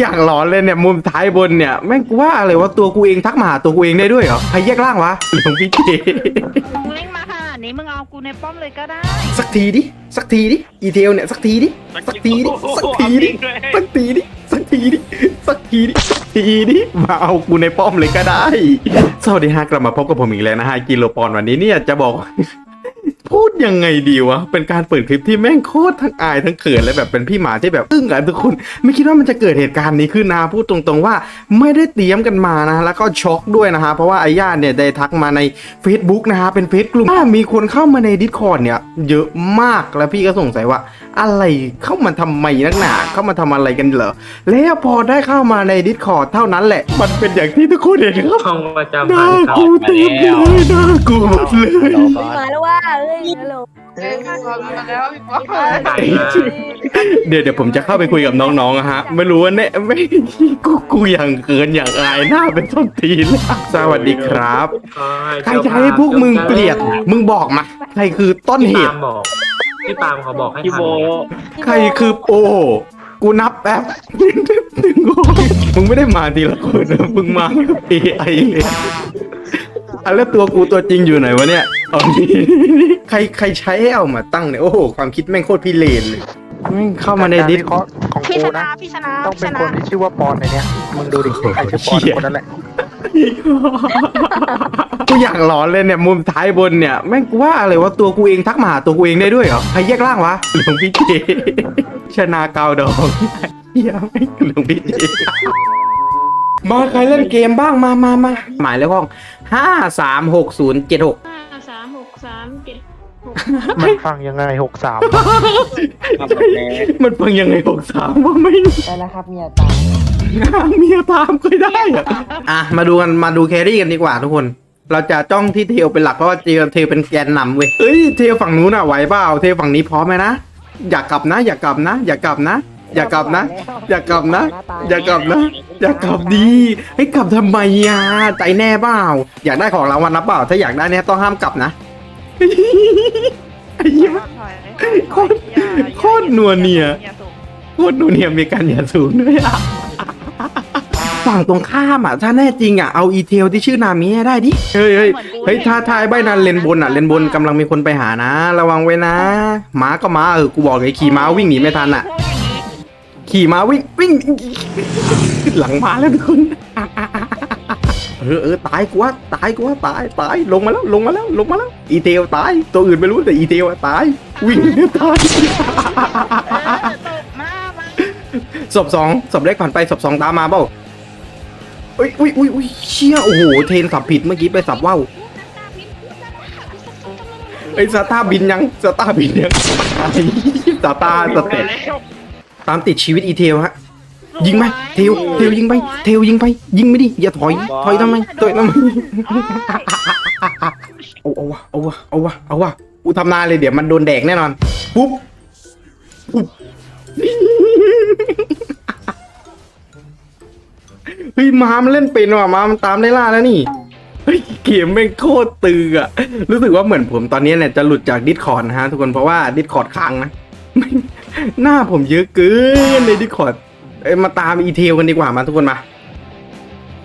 อยากหลอนเลยเนี่ยมุมท้ายบนเนี่ยแม่งกูว่าอะไรว่าตัวกูเองทักมาหาตัวกูเองได้ด้วยเหรอใครแยกร่างวะหลวงพี่เจมึงเล่งมาขนาดนี้มึงเอากูในป้อมเลยก็ได้ สักทีดิสักทีดิอีเทลเนี่ยสักทีดิสักทีดิสักทีดิสักทีดิสักทีดิสักทีดิสักทีดิมาเอากูในป้อมเลยก็ได้สวัสดีฮะกลับมาพบกับผมอีกแล้วนะฮะกิโลปอนด์วันนี้เนี่ยจะบอก พูดยังไงดีวะ เป็นการเปิดคลิปที่แม่งโคตรทั้งอายทั้งเขินและแบบเป็นพี่หมาที่แบบอึ้งอะทุกคน ไม่คิดว่ามันจะเกิดเหตุการณ์นี้ขึ้นนะพูดตรงๆว่าไม่ได้เตรียมกันมานะ แล้วก็ช็อกด้วยนะฮะ เพราะว่าไอ้ญาติเนี่ยได้ทักมาใน Facebook นะฮะ เป็นเฟซกลุ่มถ้ามีคนเข้ามาใน Discord เนี่ย เยอะมากแล้วพี่ก็สงสัยว่า อะไรเข้ามาทำไมนักหนาเข้ามาทำอะไรกันเหรอ แล้วพอได้เข้ามาใน Discord เท่านั้นแหละ มันเป็นอย่างที่ทุกคนเห็นครับห้องประจำน่าวันกูเต็มเลยน่ากูหมดเลยมาแล้ว ว่าเอ้ยฮัลโหลเดี๋ยวเดี๋ยวผมจะเข้าไปคุยกับน้องๆอะฮะ ไม่รู้ว่าเนี่ยไม่กูกูอย่างเกินอย่างอายหน้าเป็นต้นตีนเลยสวัสดีครับ ใครจะให้พวกมึงเกลียดมึงบอกมาใครคือต้นเหพี่ตุปาล์มบอกพี่ปาล์มเขาบอกให้พี่ทำโบใครคือโอ้กูนับแป๊บหนึ่งโอ้มึงไม่ได้มาทีละคนนะมึงมาเอไอเลย อะแล้วตัวกูตัวจริงอยู่ไหนวะเนี่ยเอาดิใครใครใช้ให้เอามาตั้งเนี่ยโอ้โหความคิดแม่งโคตรพิเรนเลยแม่งเข้ามาในดิสคอร์ของพี่กูชนะ นะพี่ชนะต้องเป็นชะคนที่ชื่อว่าปอนในเนี้ยมึงดูดิใครชื่อปอนเหี้ย คนนั้นแหละกูอยากหลอนเลยเนี่ยมุมท้ายบนเนี่ยแม่งกูว่าอะไรว่าตัวกูเองทักมาหาตัวกูเองได้ด้วยเหรอใครแยกร่างวะหลวงพี่เจชนะเกาดองเฮียไม่งหลวงพี่เจ มาใครเล่นเกมบ้างมามามาหมายเลขห้องห้าสามหกศูนย์เจ็ดหกห้าสามหกสามเจ็ดหกมันฟังยังไงหกสามมันฟังยังไงหกสามว่าไม่ได้แล้วครับเมียตายเมียตามก็ได้อะอะมาดูกันมาดูแครี่กันดีกว่าทุกคนเราจะจ้องที่เทลเป็นหลักเพราะว่าเทลเทลเป็นแกนนำเว้ยเอ้ยเทลฝั่งนู้นอะไหวเปล่าเทลฝั่งนี้พร้อมไหมนะ อย่ากลับนะ อย่ากลับนะ อย่ากลับนะ อย่ากลับนะ อย่ากลับนะ อย่ากลับนะ อย่ากลับดีให้ยกลับทำไมอะใจแน่เปล่าอยากได้ของรางวัลนะเปล่า ถ้าอยากได้เนี่ยต้องห้ามกลับนะไอ้เหี้ย โคตรโคตรนัวเนียโคตรดูเนี่ยมีการอย่าสูงด้วยอะฝั่งตรงข้ามอะถ้าแน่จริงอะเอาอีเทลที่ชื่อนามิให้ได้ดิเฮ้ยเฮ้ยเฮ้ยถ้าทายใบนั้นเลนบนอะเลนบนกำลังมีคนไปหานะ ระวังไว้นะม้าก็ม้าเออกูบอกเลยขี่ม้าวิ่งหนีไม่ทันอะ ขี่มาวิ่งวิ่งหลังมาแล้วทุกคนเออเออตายกูว่าตายกูว่าตายตายลงมาแล้วลงมาแล้วลงมาแล้ว อีเทลตาย ตัวอื่นไม่รู้แต่อีเทลตาย วิ่งหนีตายมามาศพสองศพเล็กผ่านไปศพสองตามมาเปล่าอุ้ยอุ้ยอุ้ยอุ้ยเชี่ยโอ้โหเทรนสับผิดเมื่อกี้ไปสับว่าวไอ้ยสตาร์บินยังสตาร์บินยังไอ้สตาสเต็ป ตามติดชีวิตอีเทลฮะ ยิงไหมเทลเทลยิงไป เทลยิงไป ยิงไม่ดิอย่าถอย ถอยทำไมถอยทำไมเอาเอาวะเอาวะเอาวะเอาวะกูทำนายเลยเดี๋ยวมันโดนแดกแน่นอนปุ๊บปุ๊บเฮ้ยม้ามันเล่นเป็นว่ะม้ามันตามได้ล่าแล้วนี่เฮ้ยเกมแม่งโคตรตึงอะรู้สึกว่าเหมือนผมตอนนี้เนี่ยจะหลุดจากดิสคอร์ดนะฮะทุกคนเพราะว่าดิสคอร์ดค้างนะ หน้าผมเยอะเกินในดิสคอร์ดมาตามอีเทลกันดีกว่ามาทุกคนมา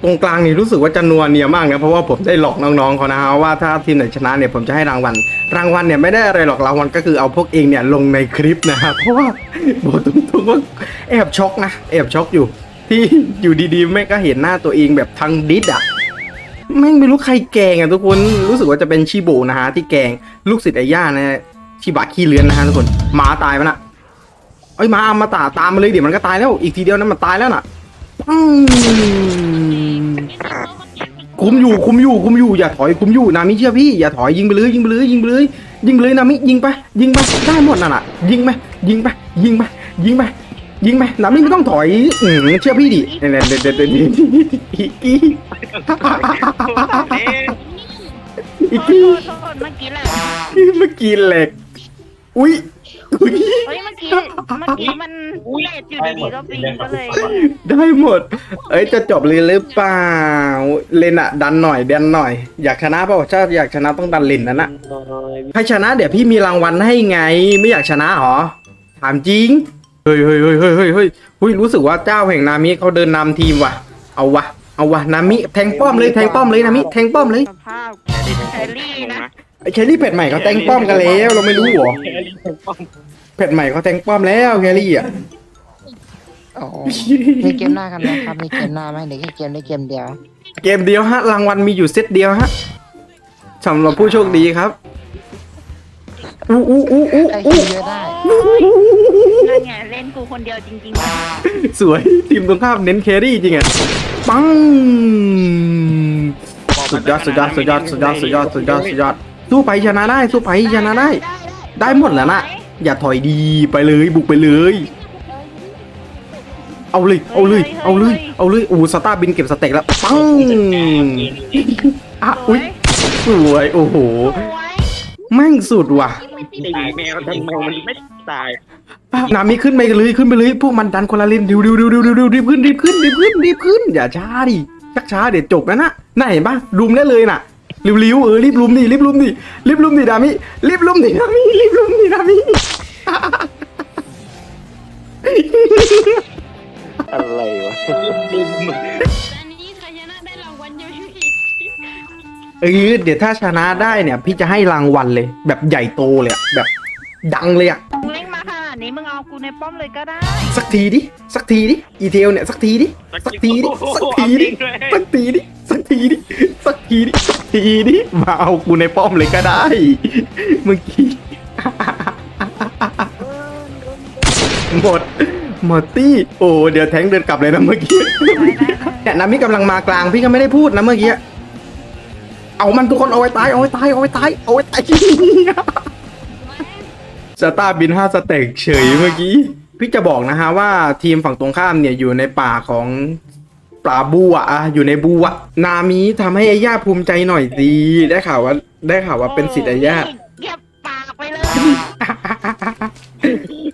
ตรงกลางนี่รู้สึกว่าจะนัวเนียมากนะเพราะว่าผมได้หลอกน้องๆเขานะฮะว่าถ้าทีมไหนชนะเนี่ยผมจะให้รางวัล รางวัลเนี่ยไม่ได้อะไรหรอกรางวัลก็คือเอาพวกเองเนี่ยลงในคลิปนะฮะเพราะว่าบอกตรงๆว่าแอบช็อกนะแอบช็อกอยู่ ที่อยู่ดีๆแม่ก็เห็นหน้าตัวเองแบบทางดิสอะแม่งไม่รู้ใครแกงอะทุกคนรู้สึกว่าจะเป็นชิโบนะฮะที่แกงลูกศิษย์ไอ้ย่านะชิบะขี้เลือนนะฮะทุกคนหมาตายไปนะ เอ้ยหมาเอามาตาตามมาเลยเดี๋ยวมันก็ตายแล้วอีกทีเดียวนั้นมันตายแล้วน่ะปังคุมอยู่คุมอยู่คุมอยู่อย่าถอยคุมอยู่นามิเชื่อพี่อย่าถอยยิงไปเลยยิงไปเลยยิงไปเลยยิงไปเลยนามิยิงไปยิงไปได้หมดน่ะน่ะยิงไปยิงไปยิงไปยิงไปยิงไปนามิไม่ต้องถอยอืมเชื่อพี่ดิเนี่ยเนี่ยเนี่ยเนี่ยเนี่ยอีกกี้อีกโทกี้ษโทษเมื่อกี้แหละเมื่อกี้แหลกอุ้ย อุ้ยเฮ้ยเมื่อกี้เมื่อกี้มันเลดอยู่ดีๆก็ปีก็เลยได้หมด เอ้ยจะจบเลยหรือเปล่า เลนอะดันหน่อยดันหน่อย อยากชนะเปล่าถ้าอยากชนะต้องดันเลนนั่นนะใครชนะเดี๋ยวพี่มีรางวัลให้ไง ไม่อยากชนะหรอ ถามจริง เฮ้ยเฮ้ยเฮ้ยเฮ้ยเฮ้ยเฮ้ยเฮ้ยรู้สึกว่าเจ้าแห่งนามิเขาเดินนำทีมว่ะ เอาวะ เอาวะนามิแทงป้อมเลยแทงป้อมเลยนามิแทงป้อมเลย สภาพแครี่นะไอ้ แครี่เผ็ดใหม่เขาแทงป้อมกันแล้วเราไม่รู้เหรอเผ็ดใหม่เขาแทงป้อมแล้วแครี่อะโอ้โหมีเกมหน้ากันไหมครับ มีเกมหน้าไหมหรือแค่เกมได้เกมเดียว เกมเดียวฮะรางวัลมีอยู่เซตเดียวฮะสำหรับผู้โชคดีครับอู้อู้อู้อู้ได้อู้คิวเยอะได้นั่นไงเล่นกูคนเดียวจริงๆนะสวยทีมตรงข้ามเน้นแครี่จริงอะปัง สุดยอดสุดยอดสุดยอดสุดยอดสุดยอดสุดยอดสุดยอด สู้ไปชนะได้สู้ไปชนะได้ ได้หมดแล้วนะอย่าถอยดีไปเลยบุกไปเลย เอาเลยเอาเลยเอาเลยเอาเลยโอ้สตาร์บินเก็บสเต็กแล้วปังอะสวอุ้ยยสวยโอ้โหสวยแม่งสุดว่ะตายแมวทำไมมันไม่ตายนามิขึ้นไปกันเลยขึ้นไปเลยพวกมันดันคนละเลนดิวดิวดิวดิวดิวดิวรีบขึ้นรีบขึ้นรีบขึ้นรีบขึ้นอย่าช้าดิชักช้าเดี๋ยวจบแล้วนะน่าเห็นปะลุมได้เลยน่ะ ริ้วๆเออรีบลุมดิรีบลุมดิรีบลุมดินามิรีบลุมดินามิรีบลุมดินามิอะไรวะอันนี้ใครชนะได้รางวัลเยอะอยู่อีกเออเดี๋ยวถ้าชนะได้เนี่ย พี่จะให้รางวัลเลย แบบใหญ่โตเลยอะแบบ ดังเลยอะมึงเล่นมาขนาดนี้มึงเอากูในป้อมเลยก็ได้ สักทีดิสักทีดิอีเทลเนี่ยสักทีดิสักทีดิสักทีดิสักทีดิสัก ทีดิสักทีดิสักทีดิมาเอากูในป้อมเลยก็ได้เมื่อกี้หมดหมดตี้โอ้เดี๋ยวแทงเดินกลับเลยนะเมื่อกี้เนี่ยนามิกำลังมากลางพี่ก็ไม่ได้พูดนะเมื่อกี้เอามันทุกคนเอาไว้ตายเอาไว้ตายเอาไว้ตายเอาไว้ตายสตาร์บินห้าสเต็กเฉยเมื่อกี้พี่จะบอกนะฮะว่าทีมฝั่งตรงข้ามเนี่ยอยู่ในป่าของ ปลาบัวอะอยู่ในบัวนามิทำให้ไอ้ย่าภูมิใจหน่อยสิได้ข่าวว่า ได้ข่าวว่าเป็นสิทธิ์ไอ้ย่าเก็บปากไปเลย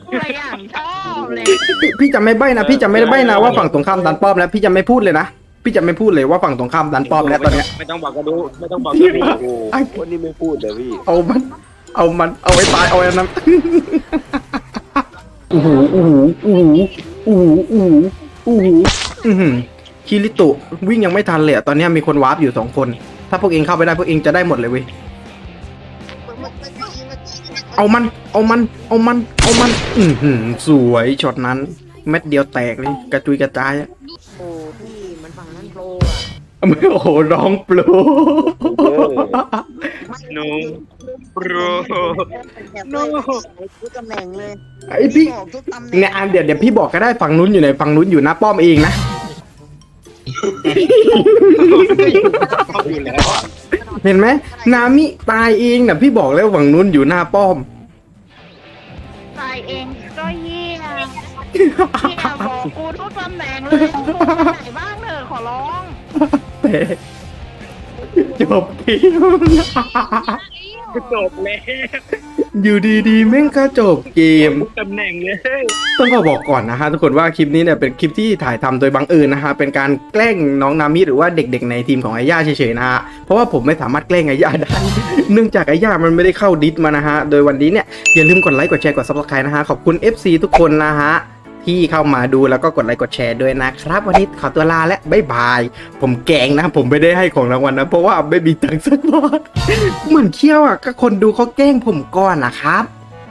กูเลยอย่างชอบเลยพี่พี่จะไม่ใบ้นะพี่จะไม่ได้ใบ้นะว่าฝั่งตรงข้ามดันป้อมแล้วพี่จะไม่พูดเลยนะพี่จะไม่พูดเลยว่าฝั่งตรงข้ามดันป้อมแล้วตอนเนี้ยไม่ต้องบอกก็ดูไม่ต้องบอกก็ดูโอ้โหวันนี้ไม่พูดเลยพี่เอามัน เอามันเอาไว้ตายเอาไว้นั้นโอ้โหโอ้โหโอ้โหโอ้โหโอ้โหโอ้โหอื้อหือ คิริโตะวิ่งยังไม่ทันเลยอะตอนเนี้ยมีคนวาร์ปอยู่สองคน ถ้าพวกเองเข้าไปได้พวกเองจะได้หมดเลยเว้ย เอามัน เอามัน เอามัน เอามัน อือหือสวยช็อตนั้น เม็ดเดียวแตกเลยกระจุยกระจายอะโอ้พี่มันฝั่งนั้นโปรโอ้โหร้องโปรหนูโปร โน้ทุกตำแหน่งเลยไอพี่ บอกทุกตำแหน่งเนี่ยอันเดี๋ยวเดี๋ยวพี่บอกก็ได้ฝั่งนู้นอยู่ไหนฝั่งนู้นอยู่หน้าป้อมเองนะ อยู่แล้วเห็นไหมนามิตายเองนะพี่บอกแล้วฝั่งนู้นอยู่หน้าป้อม ตายเองก็เฮียเฮียบอกกูทุกตำแหน่งเลยกูไปไหนบ้างเถอะขอร้องแต่จบเกม จบแล้วอยู่ดีๆแม่งก็จบเกม ตำแหน่งเลย ต้องขอบอกก่อนนะฮะทุกคนว่าคลิปนี้เนี่ยเป็นคลิปที่ถ่ายทำโดยบังเอิญนะฮะเป็นการแกล้งน้องนามิหรือว่าเด็กๆ ในทีมของไอ้ย่าเฉยๆนะฮะเพราะว่าผมไม่สามารถแกล้งไอ้ย่าได้ เนื่องจากไอ้ย่ามันไม่ได้เข้าดิสมานะฮะโดยวันนี้เนี่ยอย่าลืมกดไลค์กดแชร์กด subscribe นะฮะขอบคุณ FC ทุกคนนะฮะ ที่เข้ามาดูแล้วก็กดไลค์กดแชร์ด้วยนะครับ วันนี้ขอตัวลาและบ๊ายบาย ผมแกงนะ ผมไม่ได้ให้ของรางวัลนะ เพราะว่าไม่มีตังค์สักบาทเหมือนเคี้ยวอะก็คนดูเขาแกล้งผมก่อนนะครับ